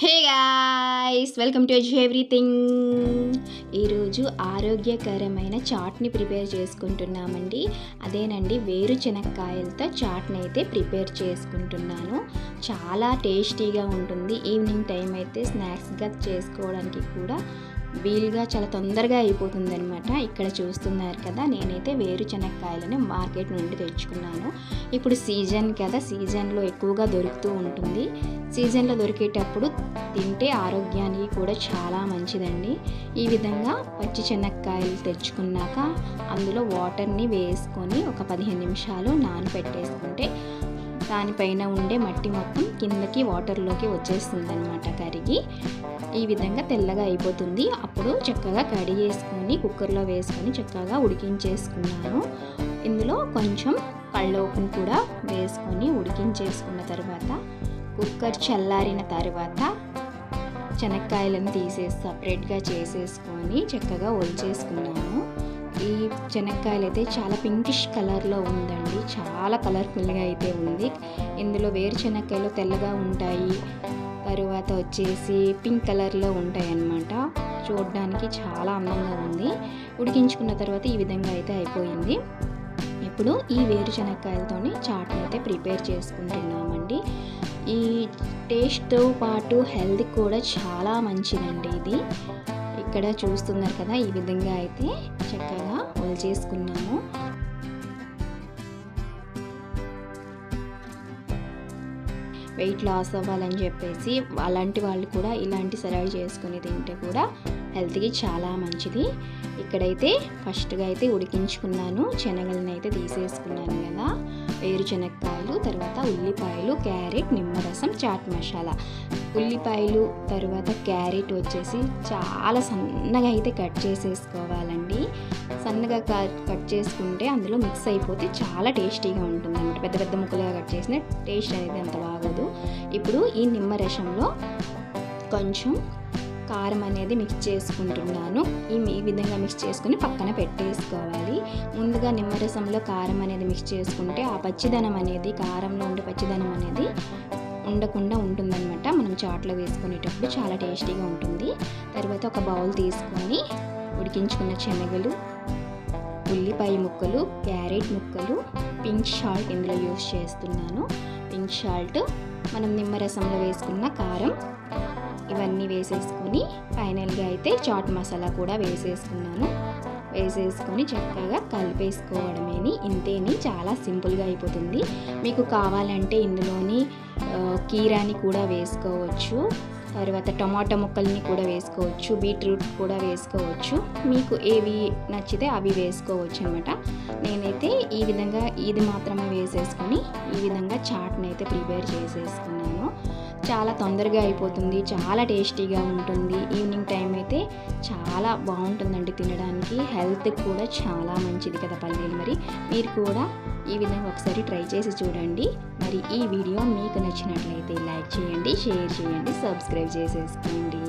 Hey guys welcome to ez everything. ఈరోజు ఆరోగ్యకరమైన చాట్ని prepare చేసుకుంటున్నామండి. అదేనండి వేరుశనక్కాయలతో చాట్ని అయితే ప్రిపేర్ చేసుకుంటున్నాను. చాలా టేస్టీగా ఉంటుంది. ఈవినింగ్ టైం అయితే స్నాక్స్గా చేసుకోవడానికి కూడా వీలుగా చాలా తొందరగా అయిపోతుంది అనమాట ఇక్కడ చూస్తున్నారు కదా నేనైతే వేరుశనక్కాయలని మార్కెట్ నుండి తెచ్చుకున్నాను. ఇప్పుడు సీజన్ కదా సీజన్లో ఎక్కువగా దొరుకుతూ ఉంటుంది. సీజన్లో దొరికేటప్పుడు తింటే ఆరోగ్యానికి కూడా చాలా మంచిదండి. ఈ విధంగా పచ్చి శనక్కాయలు తెచ్చుకున్నాక అందులో వాటర్ని వేసుకొని ఒక పదిహేను నిమిషాలు నానబెట్టేసుకుంటే దానిపైన ఉండే మట్టి మొత్తం కిందకి వాటర్లోకి వచ్చేస్తుంది అనమాట కరిగి. ఈ విధంగా తెల్లగా అయిపోతుంది. అప్పుడు చక్కగా కడిగేసుకొని కుక్కర్లో వేసుకొని చక్కగా ఉడికించేసుకున్నాను. ఇందులో కొంచెం కళ్ళోపును కూడా వేసుకొని ఉడికించేసుకున్న తర్వాత కుక్కర్ చల్లారిన తర్వాత శనక్కాయలను తీసేసి సపరేట్గా చేసేసుకొని చక్కగా ఒలిచేసుకున్నాను. ఈ శనక్కాయలు అయితే చాలా పింకిష్ కలర్లో ఉందండి. చాలా కలర్ఫుల్గా అయితే ఉంది. ఇందులో వేరుశనక్కాయలు తెల్లగా ఉంటాయి. తరువాత వచ్చేసి పింక్ కలర్లో ఉంటాయన్నమాట. చూడడానికి చాలా అందంగా ఉంది. ఉడికించుకున్న తర్వాత ఈ విధంగా అయితే అయిపోయింది. ఇప్పుడు ఈ వేరుశనక్కాయలతోని చాట్ని అయితే ప్రిపేర్ చేసుకుంటున్నామండి. ఈ టేస్ట్తో పాటు హెల్త్ కూడా చాలా మంచిదండి ఇది. ఇక్కడ చూస్తున్నారు కదా ఈ విధంగా అయితే చక్కగా చేసుకున్నాము వెయిట్ లాస్ అవ్వాలని చెప్పేసి అలాంటి వాళ్ళు కూడా ఇలాంటి సలాడ్ చేసుకుని తింటే కూడా హెల్త్కి చాలా మంచిది. ఇక్కడైతే ఫస్ట్గా అయితే ఉడికించుకున్నాను. శనగలను అయితే తీసేసుకున్నాను కదా. వేరుశనక్కాయలు తర్వాత ఉల్లిపాయలు క్యారెట్ నిమ్మరసం చాట్ మసాలా. ఉల్లిపాయలు తర్వాత క్యారెట్ వచ్చేసి చాలా సన్నగా అయితే కట్ చేసేసుకోవాలి. సన్నగా కట్ చేసుకుంటే అందులో మిక్స్ అయిపోతే చాలా టేస్టీగా ఉంటుంది అనమాట పెద్ద పెద్ద ముక్కలుగా కట్ చేసిన టేస్ట్ అనేది అంత బాగోదు. ఇప్పుడు ఈ నిమ్మరసంలో కొంచెం కారం అనేది మిక్స్ చేసుకుంటున్నాను. ఈ ఈ విధంగా మిక్స్ చేసుకుని పక్కన పెట్టేసుకోవాలి. ముందుగా నిమ్మరసంలో కారం అనేది మిక్స్ చేసుకుంటే ఆ పచ్చిదనం అనేది కారంలో ఉండే పచ్చిదనం అనేది ఉండకుండా ఉంటుందన్నమాట. మనం చాట్లో వేసుకునేటప్పుడు చాలా టేస్టీగా ఉంటుంది. తర్వాత ఒక బౌల్ తీసుకొని ఉడికించుకున్న శనగలు ఉల్లిపాయ ముక్కలు క్యారెట్ ముక్కలు పింక్ షాల్ట్ ఇందులో యూస్ చేస్తున్నాను. పింక్ షాల్ట్ మనం నిమ్మరసంలో వేసుకున్న కారం ఇవన్నీ వేసేసుకొని ఫైనల్గా అయితే చాట్ మసాలా కూడా వేసేసుకున్నాను. వేసేసుకొని చక్కగా కలిపేసుకోవడమేని ఇంతేని చాలా సింపుల్గా అయిపోతుంది. మీకు కావాలంటే ఇందులోని కీరాని కూడా వేసుకోవచ్చు. తర్వాత టమాటా ముక్కల్ని కూడా వేసుకోవచ్చు బీట్రూట్ కూడా వేసుకోవచ్చు. మీకు ఏవి నచ్చితే అవి వేసుకోవచ్చు అనమాట నేనైతే ఈ విధంగా ఇది మాత్రమే వేసేసుకొని ఈ విధంగా చాట్ని అయితే ప్రిపేర్ చేసేసుకున్నాను. చాలా తొందరగా అయిపోతుంది చాలా టేస్టీగా ఉంటుంది. ఈవినింగ్ టైం అయితే చాలా బాగుంటుందండి తినడానికి. హెల్త్ కూడా చాలా మంచిది కదా పల్లీలు మరి. మీరు కూడా ఈ విధంగా ఒకసారి ట్రై చేసి చూడండి. మరి ఈ వీడియో మీకు నచ్చినట్లయితే లైక్ చేయండి షేర్ చేయండి సబ్స్క్రైబ్ చేసేసుకోండి.